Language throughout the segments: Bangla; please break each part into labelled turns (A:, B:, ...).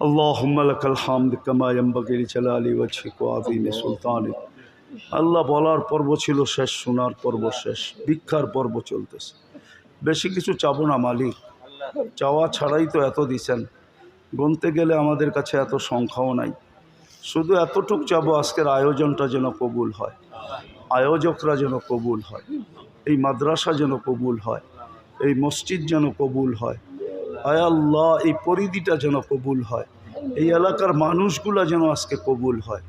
A: اللهم لك الحمد كما ينبغي لجلال وجهك وعظيم سلطانك আল্লাহ বলার পর্ব ছিল শেষ শোনার পর্ব শেষ ভিক্ষার পর্ব চলতেছে বেশি কিছু চাবো না মালিক চাওয়া ছাড়াই তো এত দিছেন গুনতে গেলে আমাদের কাছে এত সংখ্যাও নাই শুধু এতটুক চাবো আজকের আয়োজনটা যেন কবুল হয় আয়োজকরা যেন কবুল হয় এই মাদ্রাসা যেন কবুল হয় এই মসজিদ যেন কবুল হয় আয় আল্লাহ, এই পরিধিটা যেন কবুল হয়। এই এলাকার মানুষগুলা যেন আজকে কবুল হয়।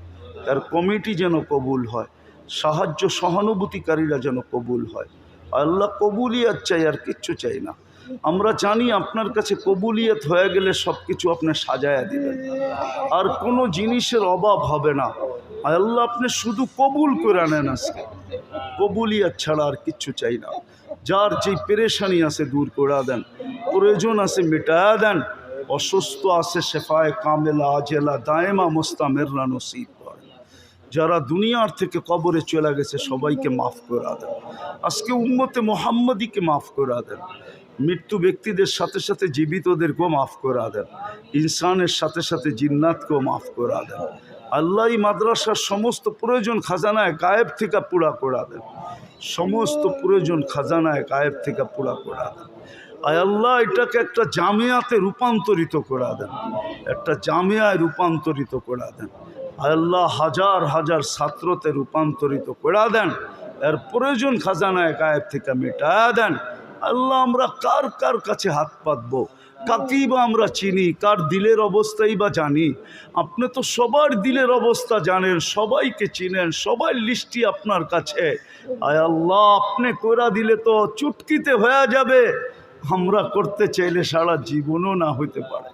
A: তার কমিটি যেন কবুল হয়। সাহায্য সহানুভূতিকারীরা যেন কবুল হয়। আল্লাহ কবুলিয়াত চাই, আর কিচ্ছু চাই না। আমরা জানি আপনার কাছে কবুলিয়াত হয়ে গেলে সব কিছু আপনি সাজায়া দিবেন। আর কোনো জিনিসের অভাব হবে না। আল্লাহ আপনি শুধু কবুল করে নেন আজকে। কবুলিয়াত ছাড়া আর কিচ্ছু চাই না। যার যেই পেরেশানি আছে দূর করে দেন, প্রয়োজন আছে মেটায়া দেন, অসুস্থ আছে শেফায় কামেলা আজেলা দায়েমা, মোস্তামেররা নসিব যারা দুনিয়ার থেকে কবরে চলে গেছে, সবাইকে মাফ করে দেন। আজকে উম্মতে মোহাম্মদীকে মাফ করে দেন। মৃত্যু ব্যক্তিদের সাথে সাথে জীবিতদেরকেও মাফ করে দেন। ইনসানের সাথে সাথে জিন্নাতকেও মাফ করে দেন। আল্লাহ মাদ্রাসার সমস্ত প্রয়োজন খাজানায় গায়েব থেকে পুরা করা দেন। সমস্ত প্রয়োজন খাজানায় গায়েব থেকে পুরা করা দেন। আয় আল্লাহ, এটাকে একটা জামিয়াতে রূপান্তরিত করা দেন। একটা জামিয়ায় রূপান্তরিত করা দেন। আল্লাহ, হাজার হাজার ছাত্রতে রূপান্তরিত করা দেন। এর প্রয়োজন খাজানায় গায়েব থেকে মেটায়া দেন। আল্লাহ, আমরা কার কার কাছে হাত পাতবো? কাকেই বা আমরা চিনি, কার দিলের অবস্থাই বা জানি। আপনি তো সবার দিলের অবস্থা জানেন, সবাইকে চিনেন সবাই লিস্টি আপনার কাছে। আয় আল্লাহ, আপনি কইরা দিলে তো চুটকিতে হয়ে যাবে। আমরা করতে চাইলে সারা জীবনও না হইতে পারে।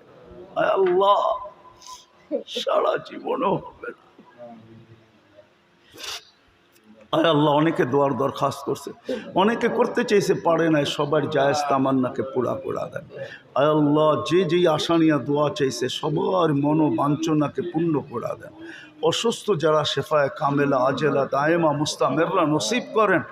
A: আয় আল্লাহ, সারা জীবনও হবে না। আয় আল্লাহ অনেকে দোয়ার দরখাস্ত করছে। অনেকে করতে চেয়েছে পারে নাই, সবার জায়েজ তামান্নাকে পুরা করা দেন। আয় আল্লাহ যে যেই আশা নিয়ে দোয়া চাইছে, সবার মনোবাঞ্ছনাকে পূর্ণ করা দেন। অসুস্থ যারা শেফায় কামেলা, আজেলা, দায়েমা, মুস্তামেররা নসিব করেন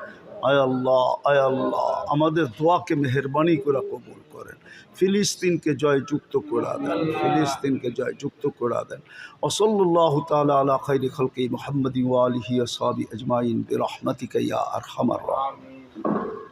A: আল্লাহ, আয় আল্লাহ। আমাদের দোয়াকে মেহরবানি করে কবুল করেন। ফিলিস্তিনকে জয়যুক্ত করা দেন, ফিলিস্তিনকে জয়যুক্ত করা দেন। ওসল্লাহ তালা আলা খৈরি খলকি মোহাম্মদ ওয়ালিহি সাবি আজমাইন, বিরহমতিকা ইয়া আরহামার রাহিমিন।